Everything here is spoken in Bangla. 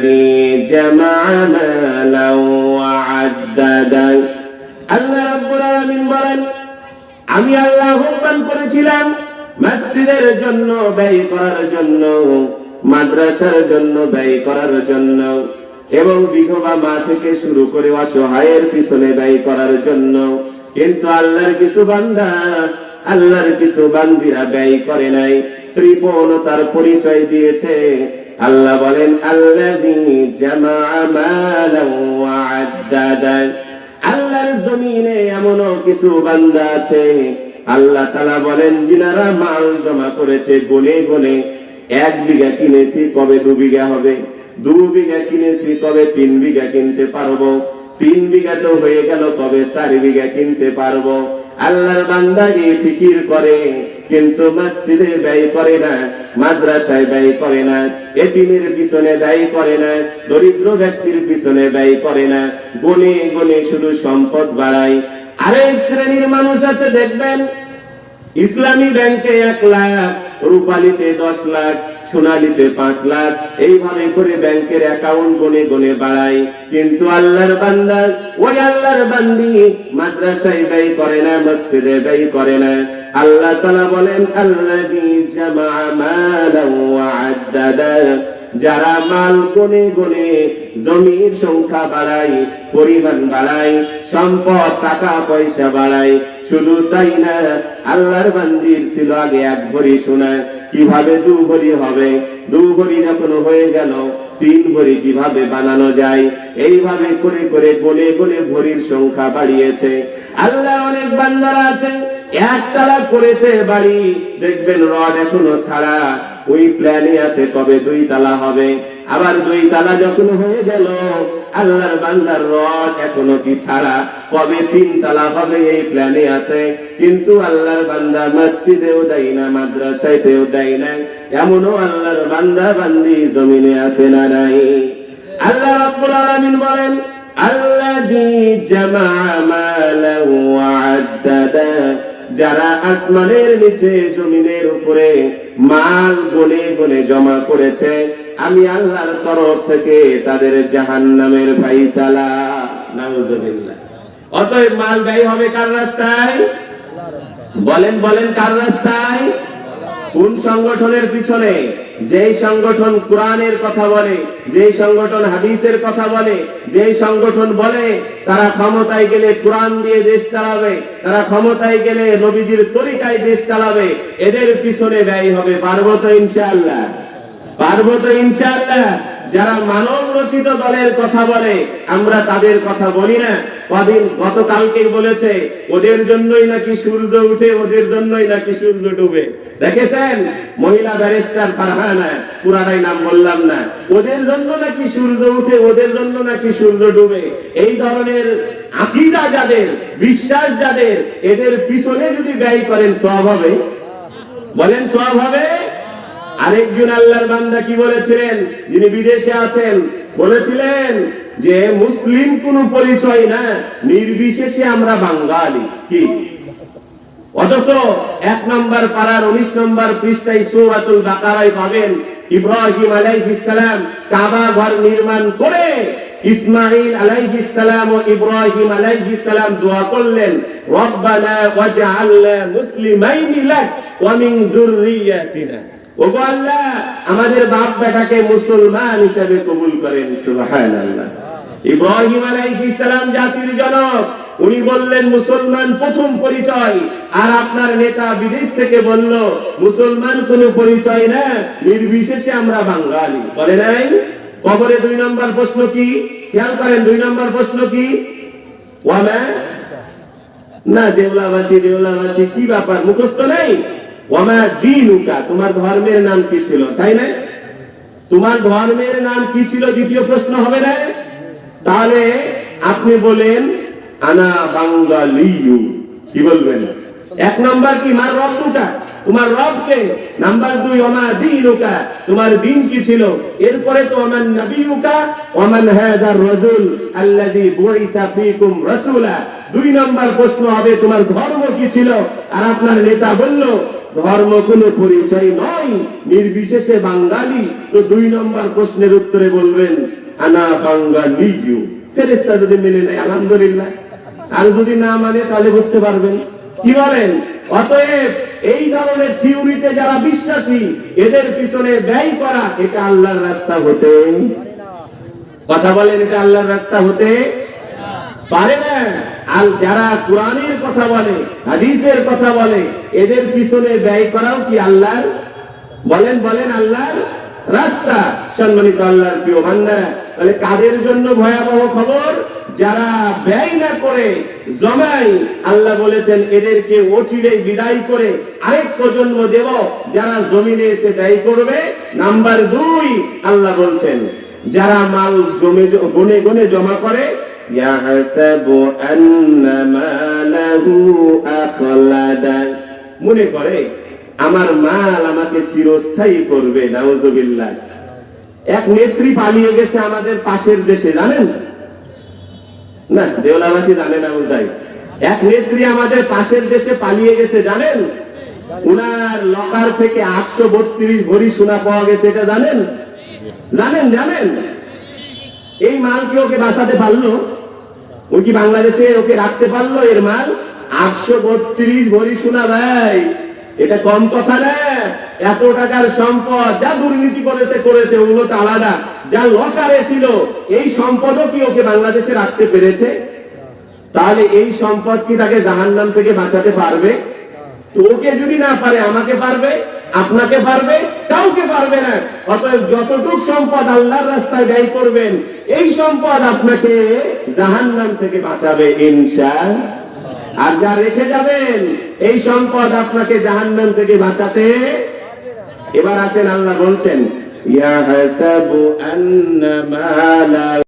الذي جمع مالا وعدده আল্লাহ রাব্বুল আলামিন বলেন আমি আল্লাহ আহ্বান করেছিলাম মসজিদের জন্য ব্যয় করার জন্য মাদ্রাসার জন্য ব্যয় করার জন্য এবং বিধবা মা থেকে শুরু করে অসহায়ের পিছনে ব্যয় করার জন্য কিন্তু আল্লাহর কিছু বান্দা আল্লাহর কিছু বান্দিরা ব্যয় করে নাই ত্রিপূর্ণতার পরিচয় দিয়েছে আল্লাহ বলেন আল্লাহর জমিনে এমনও কিছু বান্দা আছে। আল্লাহ তালা বলেন, যিনারা মাল জমা করেছে গনে গনে এক বিঘা কিনেছি, কবে দু বিঘা হবে? দু বিঘা কিনেছি, কবে তিন বিঘা কিনতে পারব? তিন বিঘা তো হয়ে গেল, কবে চার বিঘা কিনতে পারব? আল্লাহর বান্দা এই ফিকির করে। কিন্তু মসজিদে ব্যয় করে না, মাদ্রাসায় ব্যয় করে না, এতিমের পিছনে ব্যয় করে না, দরিদ্র ব্যক্তির পিছনে ব্যয় করে না, গনে গনে শুধু সম্পদ বাড়ায়। আরেক শ্রেণির মানুষ আছে, দেখবেন, ইসলামী ব্যাংকে এক লাখ, রূপালিতে দশ লাখ, সোনালিতে পাঁচ লাখ, এইভাবে করে ব্যাংকের অ্যাকাউন্ট গনে গনে বাড়ায়। কিন্তু আল্লাহর বান্দা, ওই আল্লাহর বান্দি মাদ্রাসায় ব্যয় করে না, মসজিদে ব্যয় করে না। আল্লাহ তালা বলেন আদ্দাদা। যারা মাল গনে গনে জমির সংখ্যা বাড়ায়, পরিমাণ বাড়ায়, সম্পদ, টাকা, পয়সা বাড়ায়, শুধু তাই না, আল্লাহর বান্দির ছিল আগে এক ভরি সোনা, কীভাবে দু ভরি হবে? দু ভরি যখন হয়ে গেল, তিন ভরি কীভাবে বানানো যায়? এইভাবে করে করে গনে গনে ভরির সংখ্যা বাড়িয়েছে। আল্লাহ অনেক বান্দারা আছে একতলা করেছে বাড়ি, দেখবেন রড এখনও ছাড়া, ওই প্ল্যানে আছে কবে দুই তালা হবে। আবার দুই তালা যখন হয়ে গেল, আল্লাহর বান্দার রড এখনও কি ছাড়া, কবে তিন তালা হবে এই প্ল্যানে আছে। কিন্তু আল্লাহর বান্দা মসজিদেও দেয় না, মাদ্রাসাতেও দেয় না। এমনও আল্লাহর বান্দা বান্দি জমিনে আছে না নাই। আল্লাহ রাব্বুল আলামিন বলেন, আল্লাযী জামা মালান ওয়া যারা আসমানের নিচে, জমিনের উপরে মাল বনে বনে জমা করেছে, আমি আল্লাহর তরফ থেকে তাদের জাহান্নামের ফাইসালা। নাউজুবিল্লাহ। অতএব মাল ব্যয় হবে কার রাস্তায়? বলেন বলেন, কার রাস্তায়? কোন সংগঠনের পিছনে, যেই সংগঠন কোরআনের কথা বলে, যেই সংগঠন হাদিসের কথা বলে, যেই সংগঠন বলে, তারা ক্ষমতায় গেলে কোরআন দিয়ে দেশ চালাবে, তারা ক্ষমতায় গেলে নবীজির তরিকায় দেশ চালাবে, এদের পিছনে ব্যয় হবে পার্বত ইনশাল্লাহ পার্বত ইনশাআল্লাহ। যারা মানব রচিত দলের কথা বলে, আমরা তাদের কথা বলি না। কদিন গতকালকেই বলেছে, ওদের জন্যই নাকি সূর্য উঠে, ওদের জন্যই নাকি সূর্য ডুবে। দেখেছেন? মহিলা ব্যারিস্টার ফারহানা পুরাটাই নাম বললাম না। ওদের জন্য নাকি সূর্য উঠে, ওদের জন্য নাকি সূর্য ডুবে। এই ধরনের আকিদা যাদের, বিশ্বাস যাদের, এদের পিছনে যদি ব্যয় করেন, সব হবে। বলেন সব হবে? আরেকজন আল্লাহর বান্দা কি বলেছিলেন? যিনি বিদেশে আছেন, বলেছিলেন যে মুসলিম কোন পরিচয় না, নির্বিশেষে আমরা বাঙালি। কি? অথচ এক নম্বর পাড়ার উনিশ নম্বর পৃষ্ঠায় সৌরাতুল বাকারায় পাবেন ইব্রাহিম আলাইহিস সালাম কাবা ঘর নির্মাণ করে ইসমাইল আলাইহিস সালাম ও ইব্রাহিম আলাইহিস সালাম দোয়া করলেন, রব্বানা ওয়াজআলনা মুসলিমাইনি লাক ওয়া মিন যুররিয়াতিনা। আমাদের বাপ বেটাকে মুসলমান হিসেবে কবুল করেন ইব্রাহিম আলাইহিস সালাম জাতির জনক, উনি বললেন, মুসলমান প্রথম পরিচয়। আর আপনার নেতা বিদেশ থেকে বলল, মুসলমান কোন পরিচয় না, নির্বিশেষে আমরা বাঙালি। বলে নাই? কবরে দুই নম্বর প্রশ্ন কি? খেয়াল করেন, দুই নম্বর প্রশ্ন কি? না, দেউলাবাসী দেউলাবাসী, কি ব্যাপার? মুখস্থ নেই? ওয়ামা দিনুকা, তোমার ধর্মের নাম কি ছিল? তাই না? তোমার ধর্মের নাম কি ছিল? দ্বিতীয় প্রশ্ন হবে না? তাহলে আপনি বলেন, আনা বাঙ্গালিয়ু। কি বলবেন? এক নাম্বার কি? মার রব দুটা। তোমার রবকে নাম্বার দুই ওমা দিনুকা। তোমার দিন কি ছিল? এরপরে তো ওমান নবিয়ুকা ওমান হাদার রাজুল আল্লাযী বুইসা ফীকুম রাসূলা। দুই নাম্বার প্রশ্ন হবে, তোমার ধর্ম কি ছিল? আর আপনার নেতা বলল ধর্ম কোনো পরিচয় নয় নির্বিশেষে বাঙালি তো দুই নম্বর প্রশ্নের উত্তরে বলবেন, আনা বাঙালি ফেরেস্তা যদি মেনে নেয়, আলহামদুলিল্লাহ। আর যদি না মানে তাহলে বুঝতে পারবেন। কি বলেন? অতএব এই ধরনের থিওরিতে যারা বিশ্বাসী, এদের পিছনে ব্যয় করা, এটা আল্লাহর রাস্তা হতে কথা বলেন, এটা আল্লাহর রাস্তা হতে পারে না। আর যারা কোরআনের কথা বলে, হাদিসের কথা বলে, এদের পিছনে ব্যয় করাও কি আল্লাহর? বলেন বলেন, আল্লাহর রাস্তা। সম্মানিত আল্লাহর প্রিয় বান্দারা তাহলে কাদের জন্য ভয়াবহ খবর? যারা ব্যয় না করে, জমাই, আল্লাহ বলেছেন, এদেরকে অচিরে বিদায় করে আরেক প্রজন্ম দেব। যারা জমিনে এসে ব্যয় করবে, নাম্বার দুই, আল্লাহ বলছেন, যারা মাল জমে, গুনে গুনে জমা করে يحسب أن ماله أخلدا মনে করে আমার মাল আমাকে চিরস্থায়ী করবে নাউজুবিল্লাহ এক নেত্রী পালিয়ে গেছে আমাদের পাশের দেশে জানেন না দেওলাবাসী জানে না উদাই এক নেত্রী আমাদের পাশের দেশে পালিয়ে গেছে জানেন উনার লকার থেকে আটশো বত্রিশ ভরি সোনা পাওয়া গেছে এটা জানেন জানেন জানেন এই মাল কি ওকে বাঁচাতে পারলো ও কি বাংলাদেশে ওকে রাখতে পারল এর মাল? আটশো বত্রিশ ভরি সোনা ভাই। এটা কম কথা না। এত টাকার সম্পদ, যা দুর্নীতি করেছে করেছে ওগুলো তো আলাদা। যা লকারে ছিল, এই সম্পদও কি ওকে বাংলাদেশে রাখতে পেরেছে? তাহলে এই সম্পদ কি তাকে জাহান্নাম থেকে বাঁচাতে পারবে? তো ওকে যদি না পারে, আমাকে পারবে? আপনাকে পারবে? কাউকে পারবে না। অতএব যতটুক সম্পদ আল্লাহর রাস্তায় ব্যয় করবেন এই সম্পদ আপনাকে জাহান জাহান্নাম থেকে বাঁচাবে ইনশা আর যা রেখে যাবেন, এই সম্পদ আপনাকে জাহান নাম থেকে বাঁচাতে। এবার আসেন, আল্লাহ বলছেন, ইয়া হাসাবু আন্না